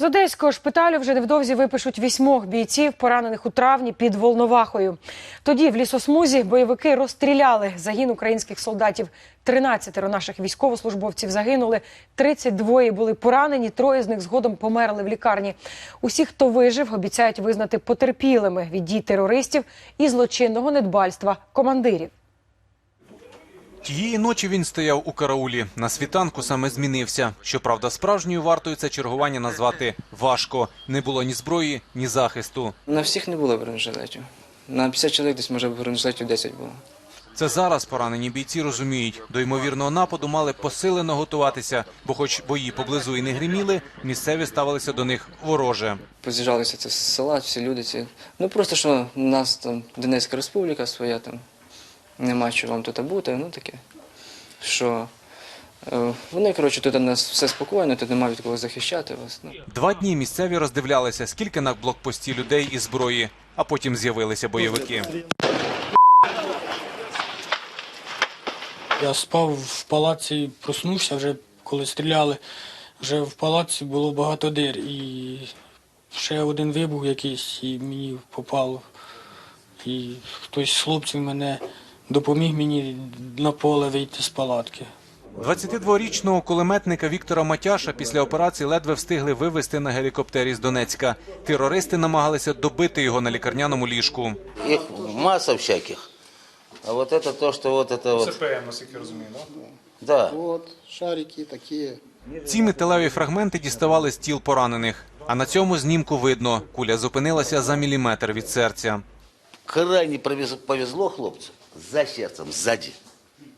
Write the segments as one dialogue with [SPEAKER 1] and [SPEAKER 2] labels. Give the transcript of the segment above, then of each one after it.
[SPEAKER 1] З одеського шпиталю вже невдовзі випишуть вісьмох бійців, поранених у травні під Волновахою. Тоді в лісосмузі бойовики розстріляли загін українських солдатів. 13 наших військовослужбовців загинули, 32 були поранені, троє з них згодом померли в лікарні. Усіх, хто вижив, обіцяють визнати потерпілими від дій терористів і злочинного недбальства командирів.
[SPEAKER 2] Тієї ночі він стояв у караулі. На світанку саме змінився. Щоправда, справжньою вартою це чергування назвати важко. Не було ні зброї, ні захисту.
[SPEAKER 3] На всіх не було бронежилетів. На 50 чоловік десь може бронежилетів 10 було.
[SPEAKER 2] Це зараз поранені бійці розуміють. До ймовірного нападу мали посилено готуватися, бо, хоч бої поблизу і не гриміли, місцеві ставилися до них вороже.
[SPEAKER 3] Поз'їжджалися це з села, всі люди ці. Ну просто що у нас там Донецька республіка своя там. Нема чого вам тут бути, ну таке. Що е, вони, коротше, тут у нас все спокійно, тут нема від кого захищати вас. Ну.
[SPEAKER 2] Два дні місцеві роздивлялися, скільки на блокпості людей і зброї, а потім з'явилися бойовики.
[SPEAKER 4] Я спав в палаці, проснувся вже, коли стріляли. Вже в палаці було багато дир. І ще один вибух якийсь і мені попало. І хтось з хлопців мене допоміг мені на поле вийти з палатки.
[SPEAKER 2] 22-річного кулеметника Віктора Матяша після операції ледве встигли вивезти на гелікоптері з Донецька. Терористи намагалися добити його на лікарняному ліжку.
[SPEAKER 5] Их масса всяких. А вот это то, что вот это вот.
[SPEAKER 6] ЦПМ, наскільки я розумію, да?
[SPEAKER 5] Да.
[SPEAKER 7] Вот шарики такие.
[SPEAKER 2] Ці металеві фрагменти діставали з тіл поранених. А на цьому знімку видно, куля зупинилася за міліметр від серця.
[SPEAKER 5] Крайне повез- повезло хлопцу за сердцем, сзади.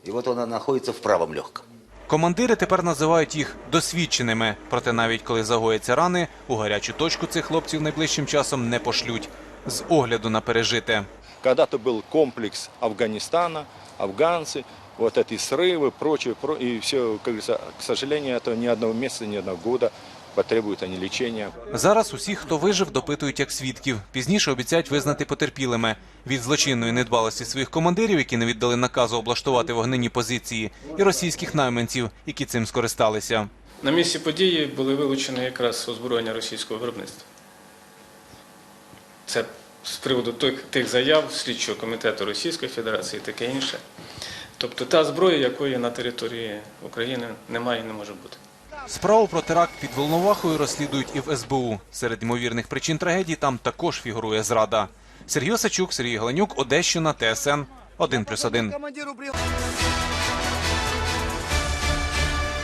[SPEAKER 5] И вот она находится в правом легком.
[SPEAKER 2] Командири тепер називають їх досвідченими. Проте навіть коли загояться рани, у гарячу точку цих хлопців найближчим часом не пошлють. З огляду на пережите.
[SPEAKER 6] Когда-то был комплекс Афганистана, афганцы, вот эти срывы, прочее, про- и все, как говорится, к сожалению, это ни одного месяца, ни одного года потребуют они лечения.
[SPEAKER 2] Зараз усіх, хто вижив, допитують як свідків. Пізніше обіцяють визнати потерпілими від злочинної недбалості своїх командирів, які не віддали наказу облаштувати вогнені позиції, і російських найманців, які цим скористалися.
[SPEAKER 8] На місці події були вилучені якраз озброєння російського виробництва. Це з приводу тих, тих заяв слідчого комітету Російської Федерації і таке інше. Тобто та зброя, якої на території України немає і не може бути.
[SPEAKER 2] Справу про теракт під Волновахою розслідують і в СБУ. Серед ймовірних причин трагедії там також фігурує зрада. Сергій Осачук, Сергій Гленюк, Одещина, ТСН 1+,1.